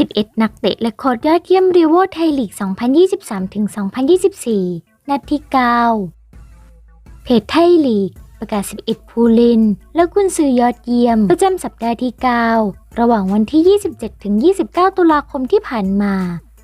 11 นักเตะและโค้ชยอดเยี่ยมรีโวไทยลีก 2023-2024 นัดที่ 9 เพจไทยลีก ประกาศ 11 ผู้เล่น และกุนซือยอดเยี่ยม ประจำสัปดาห์ที่ 9 ระหว่างวันที่ 27-29 ตุลาคมที่ผ่านมา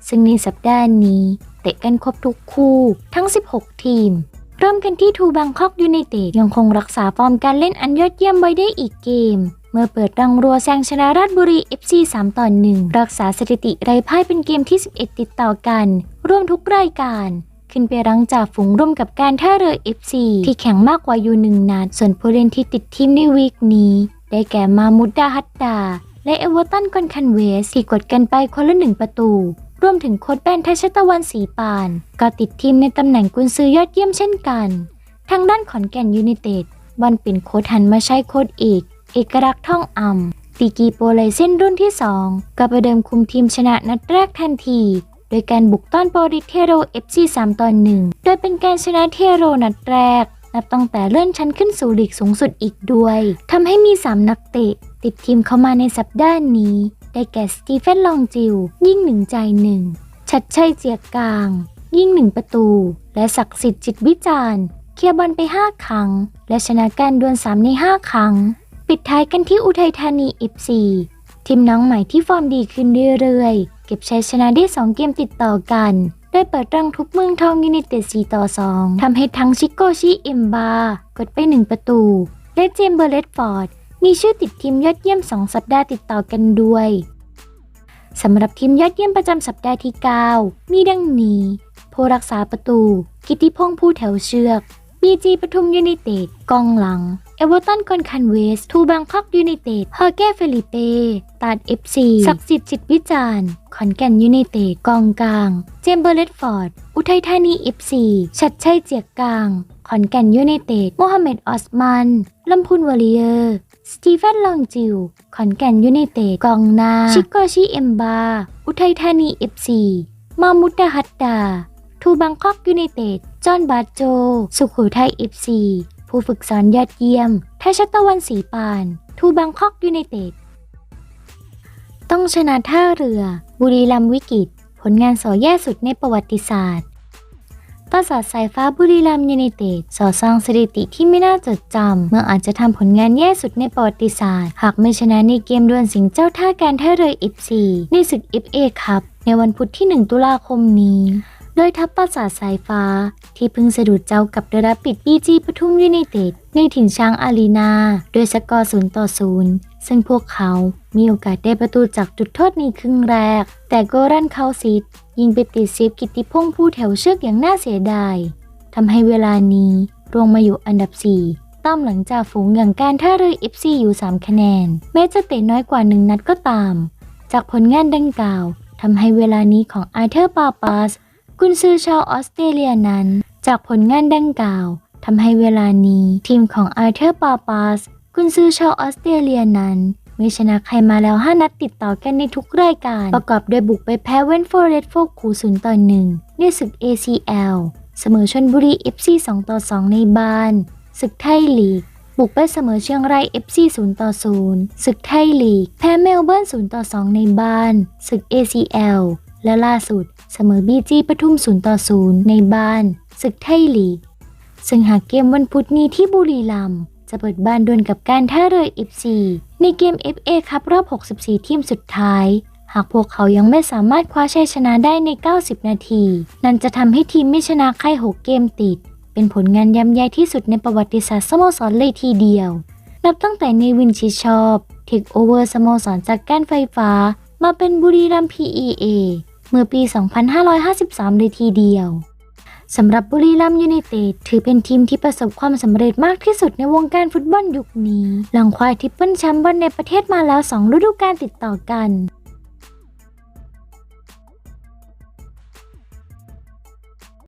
ซึ่งในสัปดาห์นี้ เตะกันครบทุกคู่ทั้ง 16 ทีม เริ่มกันที่ทูบังคอกยูไนเต็ดยังคงรักษาฟอร์มการเล่นอันยอดเยี่ยมไว้ได้อีกเกม มื่อเปิดรังรัวแซงชนะราชบุรี FC 3 ต่อ 1 รักษาสถิติไร้พ่ายเป็นเกมที่ 11 ติดต่อกัน ร่วมทุกรายการ ขึ้นไปรังจ่าฝูงร่วมกับการท่าเรือ FC ที่แข็งมากกว่าอยู่หนึ่งนัด ส่วนผู้เล่นที่ติดทีมในวีคนี้ ได้แก่มามุดดาฮัตดา และเอเวอร์ตันกอนคันเวสที่กดกันไปคนละหนึ่งประตูรวมถึงโค้ชแบนทัชตะวันสีปาน ก็ติดทีมในตำแหน่งกุนซือยอดเยี่ยมเช่นกัน ทางด้านขอนแก่นยูไนเต็ดวันเป็นโค้ชหันมาใช้โค้ชเอก เอกรักษ์ท่องอ่ำปีกีโปไลเส้นรุ่นที่ 2ก็ประเดิมคุมทีมชนะนัดแรกทันที โดยการบุกต้อนโปริเทโร FC 3 ต่อ 1 โดยเป็นการชนะเทโรนัดแรก นับตั้งแต่เลื่อนชั้นขึ้นสู่ลีกสูงสุดอีกด้วยทำให้มี 3 นักเตะ ติดทีมเข้ามาในสัปดาห์นี้ ได้แก่สตีเฟนลองจิว ยิ่งหนึ่งใจหนึ่งชัดชัยเจียกกลาง ยิ่งหนึ่งประตู และศักดิ์สิทธิ์จิตวิจารณ์เคลียร์บอลไป 5 ครั้ง และชนะการดวล3ใน 5 ครั้ง ปิดท้ายกันที่อุทัยธานี FC ทีมน้องใหม่ที่ฟอร์มดีขึ้นเรื่อยๆ เก็บชัยชนะได้ 2 เกมติดต่อกัน ได้เปิดรังทุบเมืองทองยูไนเต็ด 4 ต่อ 2 ทำให้ทั้งชิโกชิเอมบา กดไป 1 ประตู และเจมเบอร์เลตฟอร์ด มีชื่อติดทีมยอดเยี่ยม 2 สัปดาห์ติดต่อกันด้วยสำหรับทีมยอดเยี่ยมประจำสัปดาห์ที่ 9 มีดังนี้ ผู้รักษาประตู กิติพงษ์ผู้แถวเชือก บีจีปทุมยูไนเต็ดกองหลัง เอเวอร์ตันคอนคันเวสทูบังคอกยูไนเต็ดฮอร์แกเฟลิเปตาดเอฟซีศักดิ์สิทธิ์จิตวิจารณ์ขอนแก่นยูไนเต็ดกองกลาง เจมเบอร์เลตฟอร์ด อุทัยธานีเอฟซีชัดชัยเจียกกลาง ขอนแก่นยูไนเต็ดโมฮัมเหม็ดออสมันลำพูนวอริเออร์สตีเฟนลองจิว ขอนแก่นยูไนเต็ดกองหน้าชิโกชิเอมบา อุทัยธานีเอฟซีมามุดดาฮัตดาทูบังคอกยูไนเต็ดจอห์นบาโจ สุขุไทยเอฟซี ผู้ฝึกสอนยอดเยี่ยมทัชตะวันสีปาน ทูบังคอกยูไนเต็ด ต้องชนะท่าเรือ บุรีรัมย์วิกฤตผลงานสอแย่สุดในประวัติศาสตร์ปราสาทสายฟ้าบุรีรัมย์ยูไนเต็ดสอสร้างสถิติที่ไม่น่าจดจำเมื่ออาจจะทำผลงานแย่สุดในประวัติศาสตร์ หากไม่ชนะในเกมดวลสิงเจ้าท่าการท่าเรือ FC ในศึก FA ครับในวันพุธที่ 1 ตุลาคมนี้ โดยทัพปราสาทสายฟ้า ที่เพิ่งสะดุดเจ้ากับเดรัปิดบีจีปทุมยูไนเต็ดในถิ่นช้างอารีนาโดยสกอร์0ต่อ0ซึ่งพวกเขามีโอกาสได้ประตูจากจุดโทษในครึ่งแรก แต่โกรันเข้าซิดยิงไปติดเซฟกิติพงษ์ผู้แถวเชือกอย่างน่าเสียดายทำให้เวลานี้รวงมาอยู่อันดับ 4ต้อมหลังจากฝูงอย่างการท่าเรือ FC อยู่ 3 คะแนน แม้จะเตะน้อยกว่า 1 นัดก็ตาม จากผลงานดังกล่าวทำให้เวลานี้ของอาเธอร์ปาปาส กุนซือชาวออสเตรเลียนั้น จากผลงานดังกล่าวทำให้เวลานี้ทีมของอาร์เธอร์ปาปาสกุนซือชาวออสเตรเลียนั้นไม่ชนะใครมาแล้ว 5 นัดติดต่อกันในทุกรายการ ประกอบด้วยบุกไปแพ้เวนฟอร์เรสต์โฟกูศูนย์ต่อหนึ่งในศึก ACL เสมอชนบุรี FC 2 ต่อ 2 ในบ้าน ศึกไทยลีก บุกไปเสมอเชียงราย FC 0 ต่อ 0 ศึกไทยลีก แพ้เมลเบิร์น0 ต่อ 2 ในบ้าน ศึก ACL และล่าสุด เสมอบีจีปทุม0ต่อ0ในบ้านศึกไทยลีก ซึ่งหากเกมวันพุธนี้ที่บุรีรัมย์จะเปิดบ้านดวลกับการท่าเรือ FC ในเกม FA ครับรอบ 64 ทีมสุดท้าย หากพวกเขายังไม่สามารถคว้าชัยชนะได้ใน 90 นาที นั่นจะทำให้ทีมไม่ชนะใคร6เกมติด เป็นผลงานย่ำแย่ที่สุดในประวัติศาสตร์สโมสรเลยทีเดียว นับตั้งแต่ในวินชิชอบเทคโอเวอร์สโมสรจากการไฟฟ้า มาเป็นบุรีรัมย์ PEA เมื่อปี 2553 เลยทีเดียวสำหรับบุรีรัมยูไนเต็ดถือเป็นทีมที่ประสบความสำเร็จมากที่สุดในวงการฟุตบอลยุคนี้ หลังคว้าทิปเปิลแชมป์บอลในประเทศมาแล้ว 2 ฤดูกาลติดต่อกัน